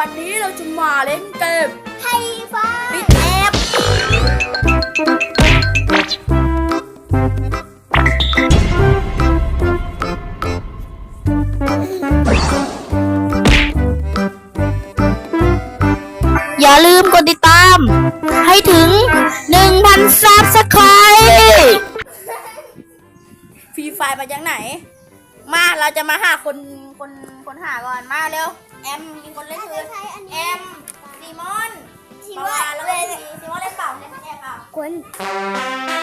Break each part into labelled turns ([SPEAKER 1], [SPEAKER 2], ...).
[SPEAKER 1] วันนี้เราจะมาเล่นเกม
[SPEAKER 2] ไฮฟ้า
[SPEAKER 1] ปิดแอบ
[SPEAKER 2] อย่าลืมกดติดตาม ให้ถึง 1,000ซับสไครต์
[SPEAKER 1] ฟรีไฟล์มาจากไหน มาเราจะมาหาคนคนคนหาก่อนมาเร็ว แอมมีคนเล่นคือแอมซีมอนปาวาแล้วก็ซีซีมอนเล่นเปล่าเล่นแอบเปล่า
[SPEAKER 2] คน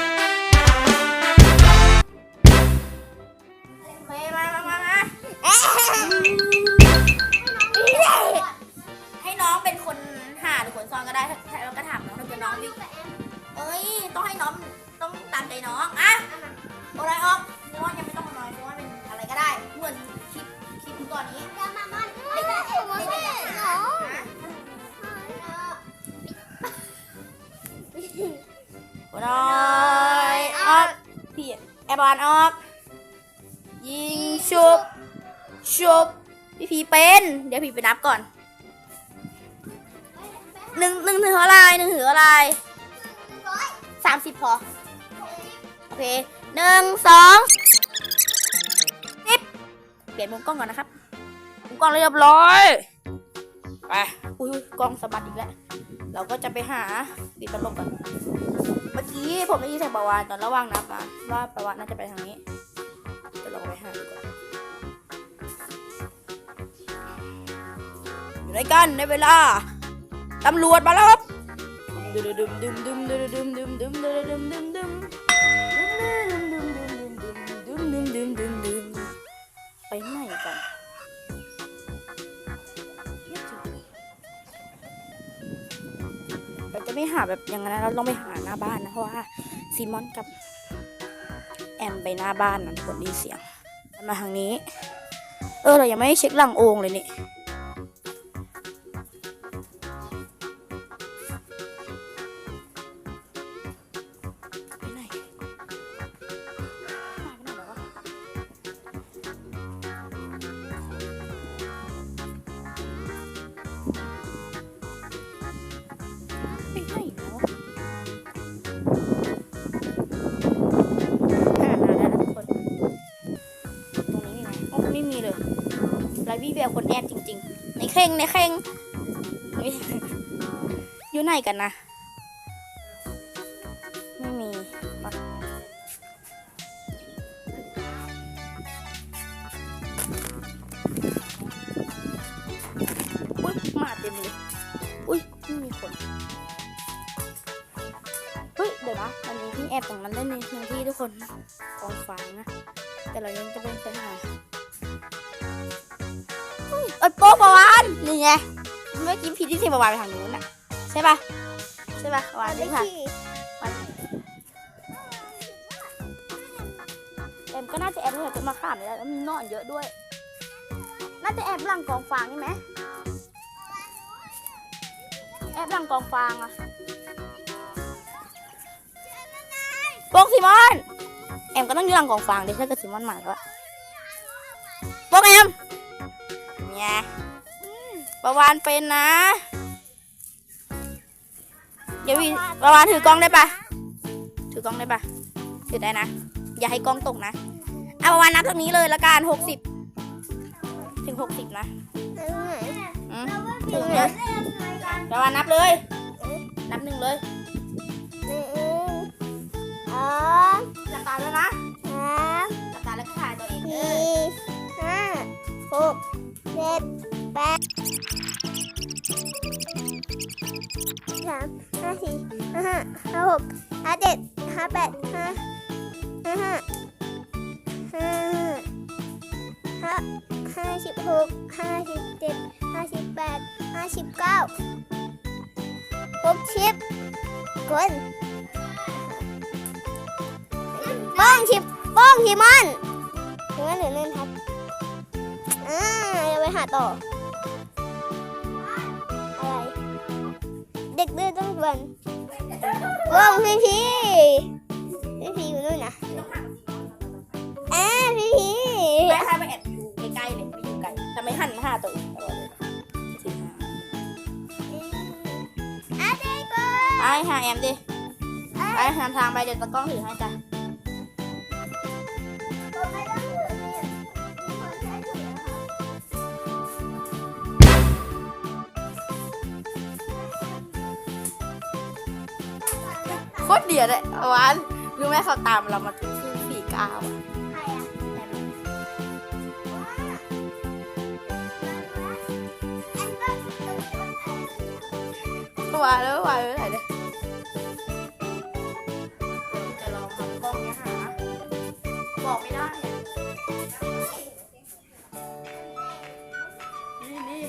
[SPEAKER 1] บอลออก ยิงชุบ ชุบ พี่พีเป็น เดี๋ยวพี่ไปนับก่อนหนึ่งหนึ่งถืออะไรหนึ่งถืออะไรสามสิบพอ โอเคหนึ่งสองสิบเปลี่ยนมุมกล้องก่อนนะครับ มุมกล้องเรียบร้อย ไป อุ้ยกล้องสะบัดอีกแล้ว เราก็จะไปหาปิดพัดลมก่อน เมื่อกี้ผมได้ยินเสียงประวานตอนระหว่างนับนะว่าประวานน่าจะไปทางนี้จะลองไปหาดูก่อนอยู่ด้วยกันในเวลาตำรวจมาแล้วครับดึมดึมดึมดึมดึมดึมดึมดึมดึมดึมดึม ไม่หาแบบอย่างนั้นเราต้องไปหาหน้าบ้านนะเพราะว่าซีมอนกับ แอมไปหน้าบ้านนั่นกคนดีเสียงมาทางนี้ เออเรายังไม่ได้เช็คหลังโอ่งเลยนี่ ข่งในเข่งไม่อยู่ไหนกันนะ ไม่มีมาอุ้ยหมาเต็มเลยอุ้ยไม่มีคนเฮ้ยเดี๋ยวนะมันมีที่แอบตรงนั้นได้ในที่ทุกคนกองฟางนะ แต่เรายังจะเป็นไปหา เฮ้ยเอ้ยโป๊ะประวานนี่ไงเมื่อกี้พี่ที่เทประวานไปทางนู้นน่ะใช่ปะใช่ปะประวานนี่ค่ะเอ็มก็น่าจะแอบตั้งแต่ต้นมะขามนี่แหละแล้วมีหนอนเยอะด้วย น่าจะแอบหลังกองฟางใช่ไหมแอบหลังกองฟางอะโป๊กซิมอน แอมก็ต้องอยู่หลังกองฟางดิถ้าเกิดซิมอนมาแล้วอ เนี่ยประวานเป็นนะ เดี๋ยววีประวานถือกล้องได้ปะถือกล้องได้ปะถือได้นะ อย่าให้กล้องตกนะเอาประวานนับตรงนี้เลยละกันหกสิบถึงหกสิบนะอืมถึงเลยประวานนับเลย นับหนึ่งเลยหลับตาแล้วนะ
[SPEAKER 2] จ็ดแปดสามห้าสี่ห้าห้าห้าหกห้าเจ็ดห้าแปดห้าห้าห้าห้าห้าห้าสิบหกห้าสิบเจ็ดห้าสิบแปดห้าสิบเก้าหกสิบคนป้องชิบป้องชิมันชิมันหรือเล่นครับ หาต่อ อะไร เด็กดื้อต้องวันว้าวพี่พีพี่พีอยู่นู่นนะเอ้าพี่พี
[SPEAKER 1] ไม่ค่ะไปแอบอยู่ใกล้ๆเลยไม่อยู่ไกลแต่ไม่หันมาหาตัวเองอดเเด็กไปหาแอมดิไปหาทางไปเดี๋ยวตะกล้องถือให้จ้ะ ตรเดียดเลยหวานรู้ไหมเขาตามเรามาที่สี่เก้าอะ
[SPEAKER 2] ใครอะ
[SPEAKER 1] แอมหวานแล้วหวานเลยไหนเลยจะลองทำกล้องเนี้ยหาบอกไม่ได้อะนี่นี่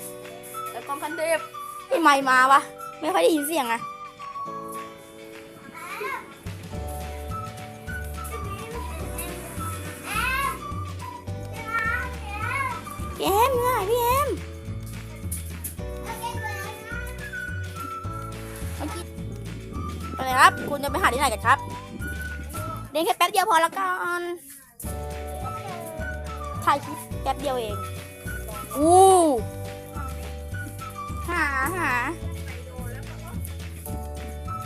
[SPEAKER 1] แล้วกล้องคันเทพไอ้ไมค์มาวะ ไม่ค่อยได้ยินเสียงอะ ไปเลยครับ คุณจะไปหาที่ไหนกันครับเรียนแค่แป๊บเดียวพอละกันถ่ายคลิปแป๊บเดียวเอง อู้หาหา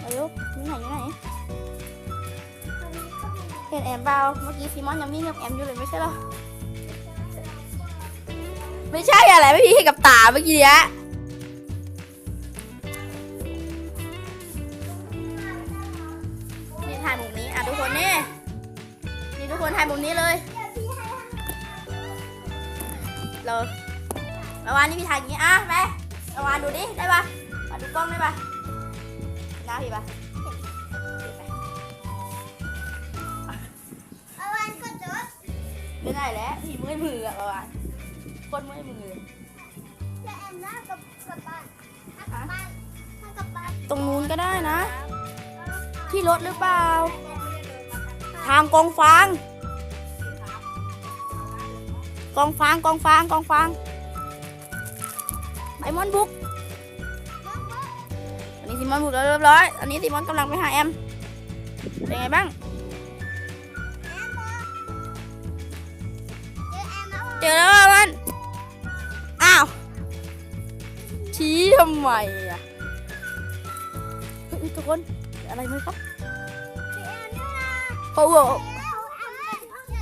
[SPEAKER 1] อายุอยู่ไหนอยู่ไหนเห็นแอมเปล่าเมื่อกี้ซีมอนยังวิ่งกับแอมอยู่เลยไม่ใช่เหรอ ไม่ใช่อะไรไม่พี่เห็นกับตาเมื่อกี้เนี้ย นี่ทุกคนถ่ายมุมนี้เลย เราประวานนี่พี่ถ่ายอย่างนี้อะไปประวานดูดิ ได้ปะมาดูกล้องได้ปะหน้าพี่ปะ
[SPEAKER 2] เอาวันก็จด
[SPEAKER 1] ไม่ได้แล้วพี่เมื่อยมืออะประวานโคนเมื่อยมือเลย
[SPEAKER 2] จะแอนหน้ากับกับบ้านถ้ากับบ้านถ้ากับบ้าน
[SPEAKER 1] ตรงนู้นก็ได้นะ ที่รถหรือเปล่า ทางกองฟาง กองฟางกองฟางกองฟางไอมอนบุกอันนี้ซิมอนบุกแล้วเรียบร้อยอันนี้ซิมอนกำลังไปหาแอมเป็นไงบ้าง
[SPEAKER 2] เจอแอนแล้ว
[SPEAKER 1] เจอแล้วอะมันอ้าวชี้ทำไมอะเฮ้ยทุกคนเจออะไรไหมครับ
[SPEAKER 2] เจอแอนด้วยนะ
[SPEAKER 1] โอ้โห
[SPEAKER 2] เจ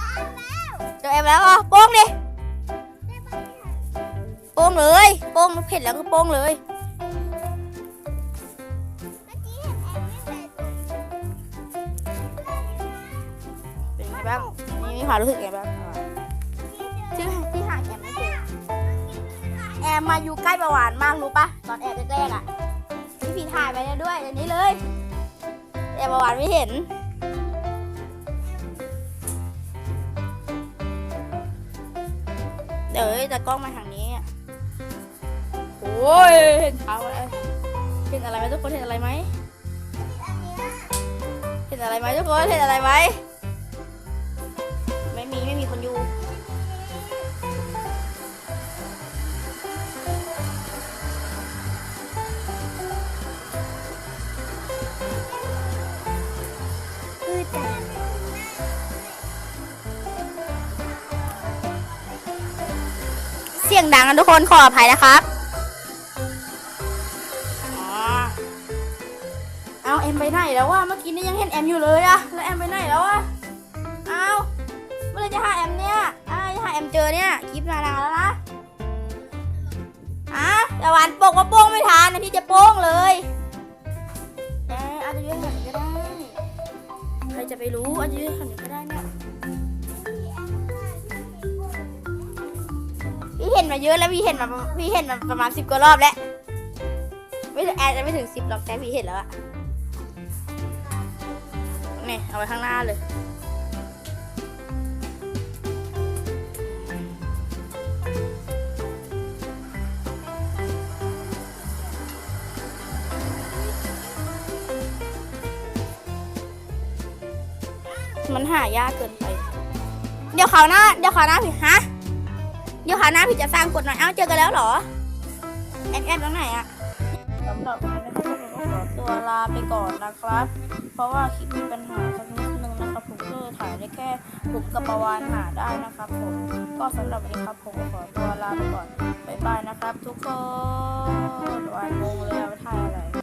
[SPEAKER 2] อแอนแล้ว
[SPEAKER 1] เจอแอมแล้วอะโป้งดิ
[SPEAKER 2] ได้ปะเนี่ย
[SPEAKER 1] โป้ งเลยโป้งเผ็ดแล้วก็โป้งเลย
[SPEAKER 2] เมื่อกี้เห็นแอนไม่ใส่ตัว
[SPEAKER 1] เป็นไงบ้างนี่มีความรู้สึกไงบ้างอะที่ที่หาแอมไม่เจอแอมมาอยู่ใกล้ประวานมากรู้ปะตอนแอบแรกๆอะพี่ผีถ่ายไปแล้วด้วยอันนี้เลยแต่ประวานไม่เห็นเดี๋ยวแต่กล้องมาทางนี้ อะโอ้ยเห็นเท้าอะไรเห็นอะไรไหมทุกคนเห็นอะไรไหม
[SPEAKER 2] เห็
[SPEAKER 1] นอะไรไหมทุกคนเห็นอะไรไหมไม่มีไม่มีคนอยู่
[SPEAKER 2] คือแต่
[SPEAKER 1] เสียงดังนะทุกคนขออภัยนะครับ กี้นี่ยังเห็นแอมอยู่เลยอะแล้วแอมไปไหนแล้วอะเอาเมื่อไรจะหาแอมเนี่ยอ่าจะหาแอมเจอเนี่ยคลิปนานๆแล้วนะอะแต่หวานโปกว่าโป้งไม่ทันนะพี่จะโป้งเลยเอออาจจะยืนหันก็ได้ใครจะไปรู้อาจจะยืนหันก็ได้เนี่ยพี่เห็นมาเยอะแล้วพี่เห็นมาพี่เห็นมาประมาณสิบกว่ารอบแล้วไม่ถึงแอดจะไม่ถึงสิบหรอกแต่พี่เห็นแล้วอะ นี่เอาไว้ข้างหน้าเลย มันหายากเกินไป เดี๋ยวคราวหน้า เดี๋ยวคราวหน้าพี่ฮะ เดี๋ยวคราวหน้าพี่จะสร้างกฎหน่อย เอ้าเจอกันแล้วเหรอ แอดแอดตรงไหนอะ ตัวลาไปก่อนนะครับ เพราะว่าคลิปมีปัญหาสักนิดนึงนะครับ ผมก็ถ่ายได้แค่ผมกับประวานหาได้นะครับ ผมก็สำหรับวันนี้ครับผมขอตัวลาไปก่อนบ๊ายบายนะครับ ทุกคนวันงงเลยไม่ทายอะไร